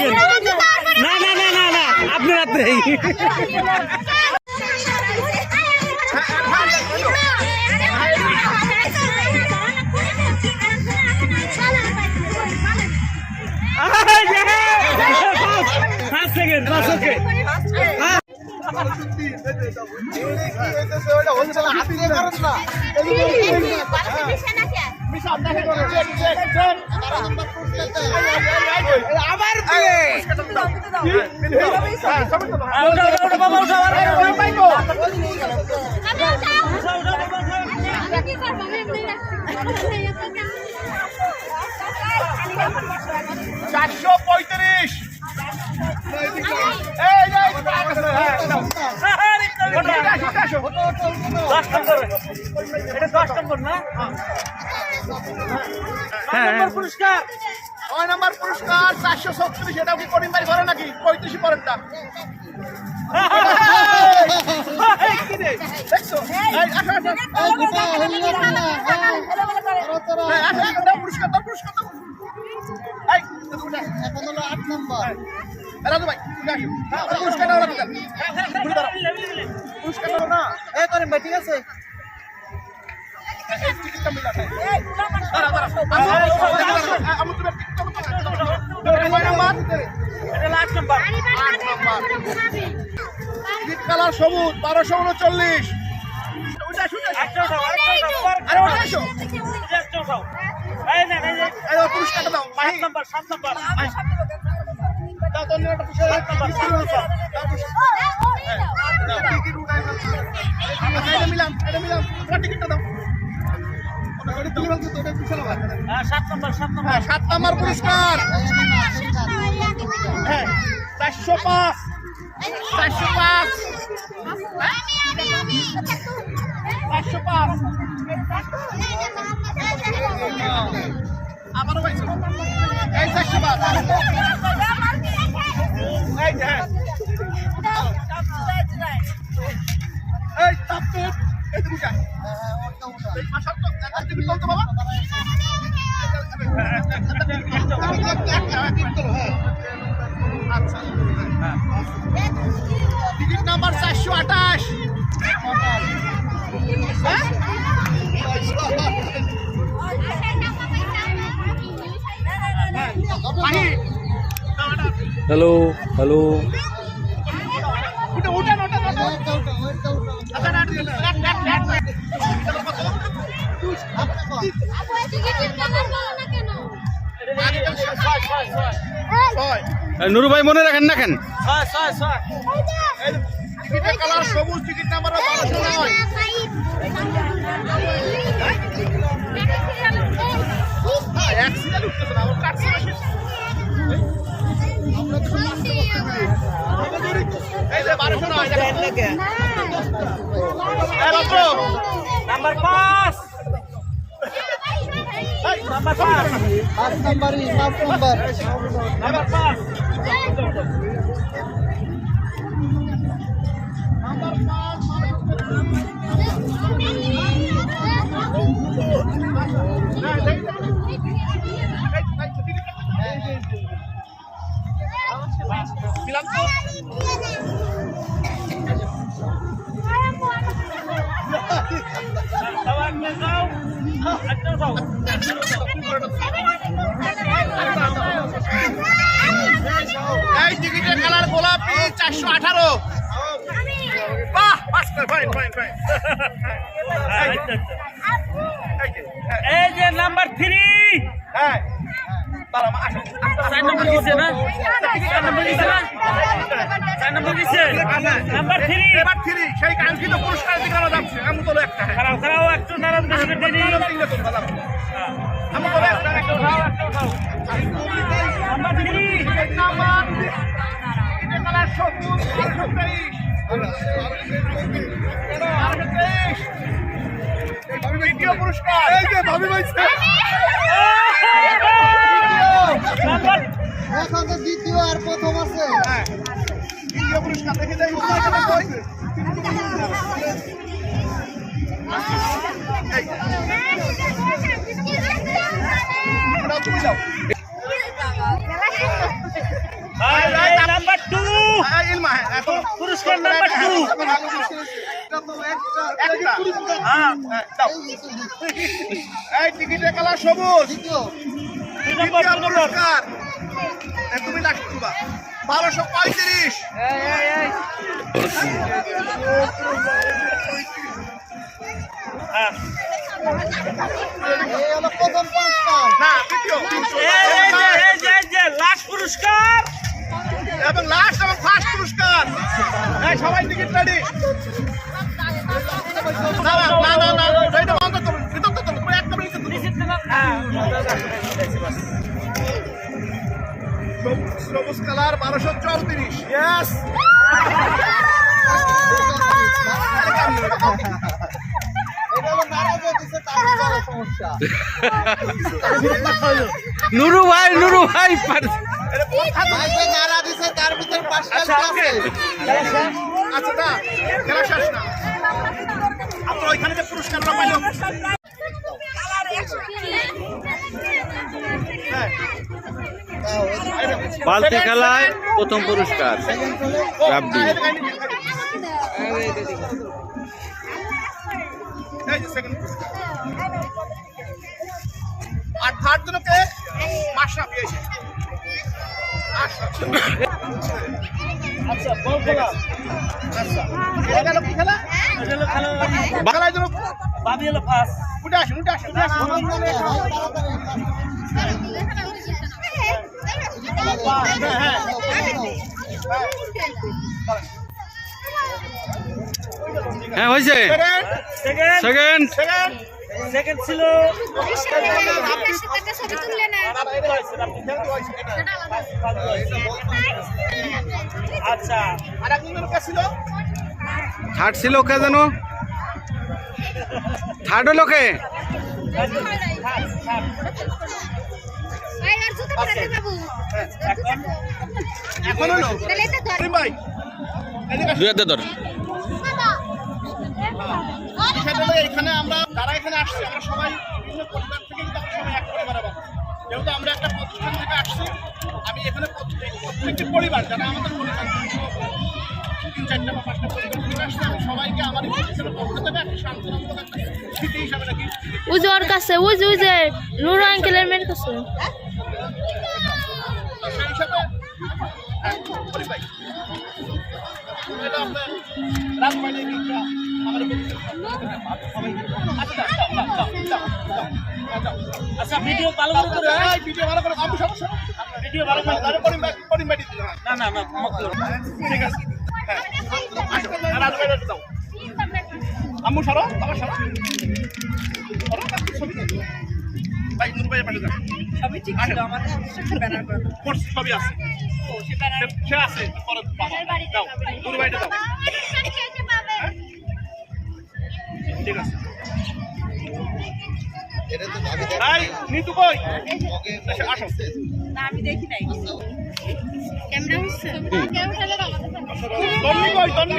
Second না না না না না আপনি রাত্রেই পাঁচ সেকেন্ড পাঁচ আবার চারশো পঁয়ত্রিশ। নম্বর না হ্যাঁ পুরস্কার। ছয় নম্বর পুরস্কার চারশো ছত্রিশ এটাও কি করিম ভাই ঘরে নাকি? পঁয়ত্রিশ পরেরটা। হ্যাঁ, পুরস্কার পুরস্কার রাজু ভাই। হ্যাঁ, পুরস্কার। পুরস্কার না। এ করেন ভাই ঠিক আছে? কালার সবুজ বারোশো উনচল্লিশ সাত নম্বর দাও। আচ্ছা, মিলাম এটা মিলাম টিকিটটা দাও সাত নম্বর সাত নম্বর। হ্যাঁ সাত নাম্বার পুরস্কার। হ্যাঁ চারশো পাঁচ। চারশো পাঁচ। চারশো পাঁচ। আবারও পাইছো? এই চারশো পাঁচ। এই হ্যাঁ। এই তাপ তো এই তুমি যা এই মাসার তো বলতো বাবা? আচ্ছা। টিকিট নাম্বার চারশো আঠাশ। Hello hello. নুরু ভাই মনে রাখেন না কেন? সবুজ টিকিট নাম্বার নয় Number pass. Pass number is half number. Number pass. এই যে নাম্বার থ্রি হ্যাঁ। চার নম্বর দিচ্ছে না? চার নম্বর দিচ্ছে না? চার নম্বর দিচ্ছে নাম্বার থ্রি এবার থ্রি সেই কাঙ্ক্ষিত পুরস্কার আমরা যাচ্ছি। আমি তোলো একটা। খারাপ খারাপ একটু তিনজন তোলো, দাঁড়াও। আমি তোলো একটা নাম্বার থ্রি নাম্বার সবুজ। তেইশ দ্বিতীয় পুরস্কার এই যে ভাবি পাইছে এখন তো দ্বিতীয় আর প্রথম আছে হ্যাঁ। দ্বিতীয় পুরস্কার দেখে যাই এটা তো একটা একটা হ্যাঁ হ্যাঁ, দাও। এই টিকিটের কালার সবুজ। নম্বর নম্বর। পুরস্কার। তুমি লাস্ট দিবা বারোশো পঁয়ত্রিশ। এই হলো প্রথম পুরস্কার। না দ্বিতীয়। এই এই যে এই যে এই যে লাস্ট পুরস্কার। এবং লাস্ট সবাই টিকিট রেডি না না না না না বন্ধ করো ভিতর তো তুমি একটা মিনিট হ্যাঁ সবুজ কালার বারোশো চৌত্রিশ। ইয়েস নুরু ভাই নুরু ভাই পার- ভাই যে নারা দিছে তার ভিতর পার্সেল আচ্ছা, আছে খেলা শেষ না। আপনার ওইখানে যে পুরস্কারটা পাইল বালতি খেলায় প্রথম পুরস্কার। রাব্বি। আর থার্ড জনকে পেয়েছে হ্যাঁ হ্যাঁ হয়েছে সেকেন্ড সেকেন্ড। সেকেন্ড ছিল আচ্ছা। আর একজনের কাছে ছিল থার্ড ছিল কে জানো থার্ড হলো কে? এখন হলো করিম ভাই দুই হাতে ধর এখানে আমরা এখানে আসছে আমরা সবাই বিভিন্ন পরিবার থেকে কিন্তু আমরা সবাই এক পরিবারের মানুষ যেহেতু আমরা একটা প্রতিষ্ঠান থেকে আসছি আমি এখানে প্রত্যেকটি পরিবার যারা আমাদের পরিবার তিন চারটা বা পাঁচটা পরিবার থেকে আসছে আমি সবাইকে আমার এই পক্ষ থেকে একটা শান্তনামূলক একটা স্মৃতি হিসাবে নাকি ওই ওর কাছে ওই যে নুরু আঙ্কেলের মেয়ের কাছে। সেই হিসাবে হ্যাঁ, ভাই এটা আপনার রাত বাইরে আমাদের আচ্ছা। আচ্ছা ভিডিও ভালো করে করে হ্যাঁ? ভিডিও ভালো করে আমি সমস্যা ভিডিও ভালো দিতে না না না ঠিক আছে। হ্যাঁ আর রাত বাইরে যাও আম্মু সরো বাবা সরো। সরো ছবি ভাই নূর যাও। সবই ঠিক ব্যানার করে দাও। সবই আছে। সে- আছে পরে বাবা নূর ভাইটা দাও। ঠিক আছে। নিতু কই? আসো। না আমি দেখি নাই। ক্যামেরা হচ্ছে? তন্নি কই তন্নি?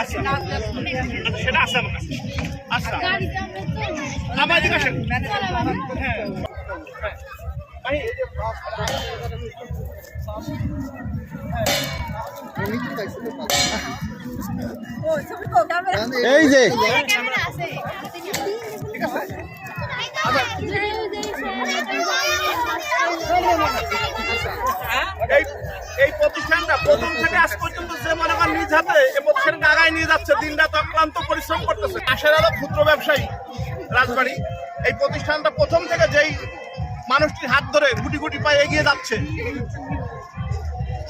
আচ্ছা সেটা আছে আমার কাছে আচ্ছা আমার দিকে আসেন। হ্যাঁ। এই যে এই এই প্রতিষ্ঠানটা প্রথম থেকে আজ পর্যন্ত যে মনে করেন নিজ হাতে এই প্রতিষ্ঠানকে আগায় নিয়ে যাচ্ছে দিন রাত অক্লান্ত পরিশ্রম করতেছে। আশের আলো ক্ষুদ্র ব্যবসায়ী রাজবাড়ি। এই প্রতিষ্ঠানটা প্রথম থেকে যেই মানুষটির হাত ধরে গুটি গুটি পায়ে এগিয়ে যাচ্ছে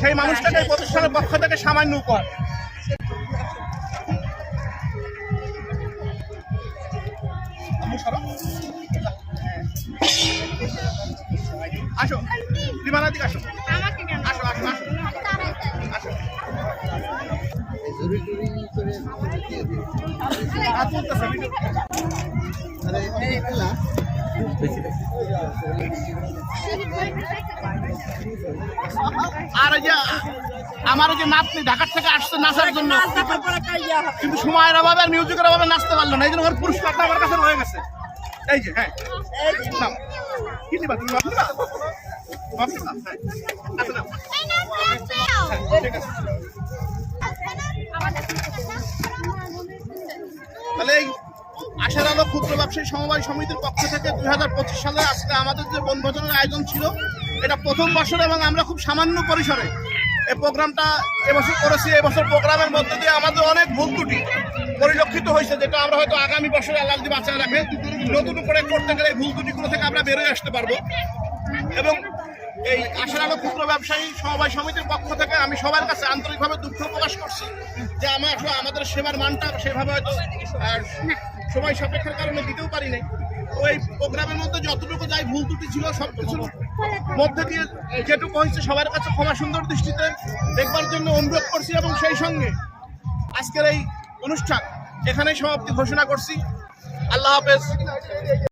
সেই মানুষটাকে প্রতিষ্ঠানের পক্ষ থেকে সামান্য উপর আসো দিকে আসো আসো আসো আসো আসো আরে যে আমার যে নাতনি ঢাকার থেকে আসছে নাচার জন্য। কিন্তু সময়ের অভাবে আর মিউজিকের অভাবে নাচতে পারল না, এই জন্য ওর পুরস্কারটা আমার কাছে রয়ে গেছে। এই যে হ্যাঁ। কি আশার আলো ক্ষুদ্র ব্যবসায়ী সমবায় সমিতির পক্ষ থেকে দুই হাজার পঁচিশ সালে আজকে আমাদের যে বনভোজনের আয়োজন ছিল, এটা প্রথম বছর এবং আমরা খুব সামান্য পরিসরে এই প্রোগ্রামটা এবছর করেছি। এবছর প্রোগ্রামের মধ্যে দিয়ে আমাদের অনেক ভুল ত্রুটি পরিলক্ষিত হয়েছে, যেটা আমরা হয়তো আগামী বছরে আল্লাহ যদি বাঁচায় রাখে, নতুন করে করতে গেলে এই ভুল ত্রুটিগুলো থেকে আমরা বেরোয় আসতে পারব। এবং এই আশার আলো ক্ষুদ্র ব্যবসায়ী সমবায় সমিতির পক্ষ থেকে আমি সবার কাছে আন্তরিকভাবে দুঃখ প্রকাশ করছি যে আমার আসলে আমাদের সেবার মানটা সেভাবে হয়তো সময় সাপেক্ষের কারণে দিতেও পারি নাই। ওই প্রোগ্রামের মধ্যে যতটুকু যাই ভুল ত্রুটি ছিল, সব কিছুর মধ্যে দিয়ে যেটুকু হয়েছে সবার কাছে ক্ষমা সুন্দর দৃষ্টিতে দেখবার জন্য অনুরোধ করছি এবং সেই সঙ্গে আজকের এই অনুষ্ঠান এখানেই সমাপ্তি ঘোষণা করছি। আল্লাহ হাফেজ।